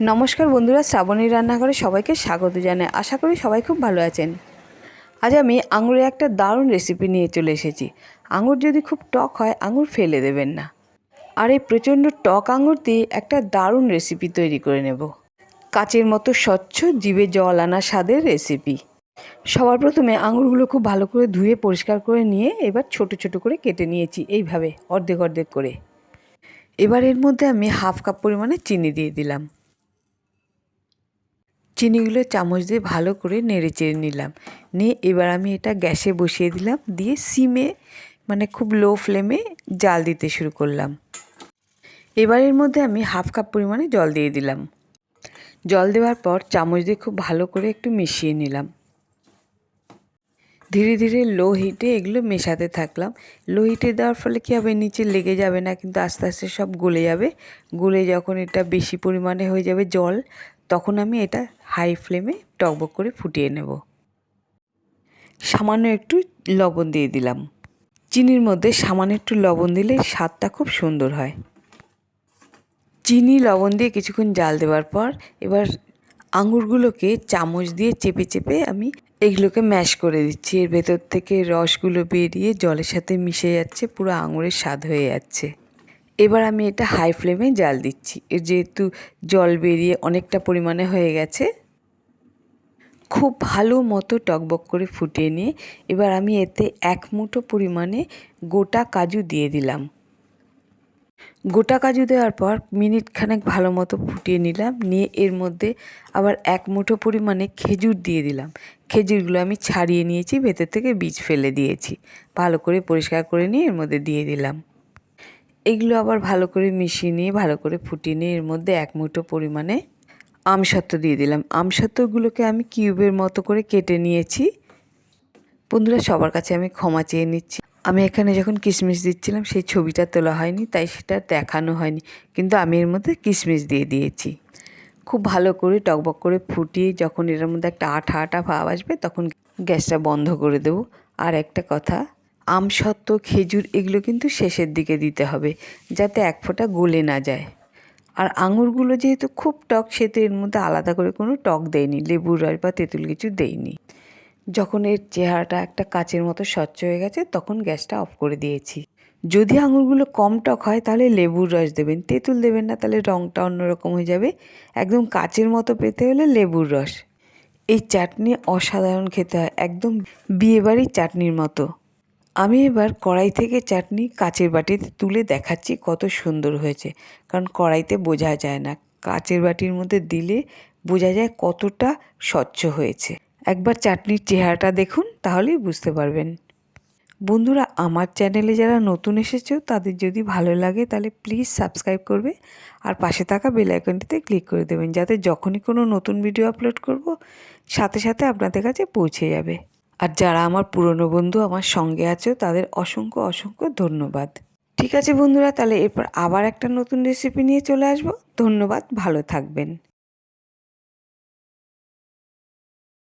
নমস্কার বন্ধুরা শ্রাবণী রান্নাঘরে সবাইকে স্বাগত জানাই। আশা করি সবাই খুব ভালো আছেন। আজ আমি আঙুরের একটা দারুণ রেসিপি নিয়ে চলে এসেছি। আঙুর যদি খুব টক হয়, আঙুর ফেলে দেবেন না। আর এই প্রচণ্ড টক আঙুর দিয়ে একটা দারুণ রেসিপি তৈরি করে নেব। কাচের মতো স্বচ্ছ, জিভে জল আনা স্বাদের রেসিপি সবার প্রথমে আঙুরগুলো খুব ভালো করে ধুয়ে পরিষ্কার করে নিয়ে এবার ছোট ছোট করে কেটে নিয়েছি এইভাবে, অর্ধেক অর্ধেক করে। এবার এর মধ্যে আমি হাফ কাপ পরিমাণে চিনি দিয়ে দিলাম। চিনিগুলো চামচ দিয়ে ভালো করে নেড়ে চেড়ে নিলাম। নিয়ে এবার আমি এটা গ্যাসে বসিয়ে দিলাম। দিয়ে সিমে মানে খুব লো ফ্লেমে জাল দিতে শুরু করলাম। এবার এর মধ্যে আমি হাফ কাপ পরিমাণে জল দিয়ে দিলাম। জল দেওয়ার পর চামচ দিয়ে খুব ভালো করে একটু মিশিয়ে নিলাম। ধীরে ধীরে লো হিটে এগুলো মেশাতে থাকলাম। লো হিটে দেওয়ার ফলে কী হবে? নিচে লেগে যাবে না, কিন্তু আস্তে আস্তে সব গলে যাবে। গলে যখন এটা বেশি পরিমাণে হয়ে যাবে জল তখন আমি এটা হাই ফ্লেমে টকবক করে ফুটিয়ে নেব। সামান্য একটু লবণ দিয়ে দিলাম। চিনির মধ্যে সামান্য একটু লবণ দিলে স্বাদটা খুব সুন্দর হয়। চিনি, লবণ দিয়ে কিছুক্ষণ জাল দেওয়ার পর এবার আঙুরগুলোকে চামচ দিয়ে চেপে চেপে আমি এগুলোকে ম্যাশ করে দিচ্ছি। এর ভেতর থেকে রসগুলো বেরিয়ে জলের সাথে মিশে যাচ্ছে, পুরো আঙুরের স্বাদ হয়ে যাচ্ছে। এবার আমি এটা হাই ফ্লেমে জাল দিচ্ছি। এর যেহেতু জল বেরিয়ে অনেকটা পরিমাণে হয়ে গেছে, খুব ভালো মতো টকবক করে ফুটিয়ে নিয়ে এবার আমি এতে এক মুঠো পরিমাণে গোটা কাজু দিয়ে দিলাম। গোটা কাজু দেওয়ার পর মিনিট খানেক ভালো মতো ফুটিয়ে নিলাম, নিয়ে এর মধ্যে আবার এক মুঠো পরিমাণে খেজুর দিয়ে দিলাম। খেজুরগুলো আমি ছাড়িয়ে নিয়েছি, ভেতর থেকে বীজ ফেলে দিয়েছি। ভালো করে পরিষ্কার করে নিয়ে এর মধ্যে দিয়ে দিলাম। এগুলো আবার ভালো করে মিশিয়ে নিয়ে, ভালো করে ফুটিয়ে নিয়ে এর মধ্যে এক মুঠো পরিমাণে আমসত্ত্ব দিয়ে দিলাম। আমসত্ত্বগুলোকে আমি কিউবের মতো করে কেটে নিয়েছি। বন্ধুরা, সবার কাছে আমি ক্ষমা চেয়ে নিচ্ছি। আমি এখানে যখন কিশমিশ দিচ্ছিলাম, সেই ছবিটা তোলা হয়নি, তাই সেটা দেখানো হয়নি। কিন্তু আমি এর মধ্যে কিশমিশ দিয়ে দিয়েছি। খুব ভালো করে টকবক করে ফুটিয়ে যখন এর মধ্যে একটা আঠা আঠা ভাব আসবে, তখন গ্যাসটা বন্ধ করে দেবো। আর একটা কথা আমসত্ত্ব, খেজুর এগুলো কিন্তু শেষের দিকে দিতে হবে, যাতে এক ফোঁটা গলে না যায়। আর আঙুরগুলো যেহেতু খুব টক, সেহেতু এর মধ্যে আলাদা করে কোনো টক দেয়নি, লেবুর রস বা তেঁতুল কিছু দেয়নি। যখন এর চেহারাটা একটা কাচের মতো স্বচ্ছ হয়ে গেছে, তখন গ্যাসটা অফ করে দিয়েছি। যদি আঙুরগুলো কম টক হয়, তাহলে লেবুর রস দেবেন, তেঁতুল দেবেন না, তাহলে রঙটা অন্যরকম হয়ে যাবে। একদম কাচের মতো পেতে হলে লেবুর রস। এই চাটনি অসাধারণ খেতে হয়, একদম বিয়েবাড়ির চাটনির মতো। আমি এবার কড়াই থেকে চাটনি কাচের বাটিতে তুলে দেখাচ্ছি কত সুন্দর হয়েছে। কারণ কড়াইতে বোঝা যায় না, কাচের বাটির মধ্যে দিলে বোঝা যায় কতটা স্বচ্ছ হয়েছে। একবার চাটনির চেহারাটা দেখুন, তাহলেই বুঝতে পারবেন। বন্ধুরা, আমার চ্যানেলে যারা নতুন এসেছ, তাদের যদি ভালো লাগে, তাহলে প্লিজ সাবস্ক্রাইব করবে আর পাশে থাকা বেল আইকনটিতে ক্লিক করে দেবেন, যাতে যখনই কোনো নতুন ভিডিও আপলোড করব, সাথে সাথে আপনাদের কাছে পৌঁছে যাবে। আর যারা আমার পুরনো বন্ধু আমার সঙ্গে আছে, তাদের অসংখ্য অসংখ্য ধন্যবাদ। ঠিক আছে বন্ধুরা, তাহলে এরপর আবার একটা নতুন রেসিপি নিয়ে চলে আসব। ধন্যবাদ, ভালো থাকবেন।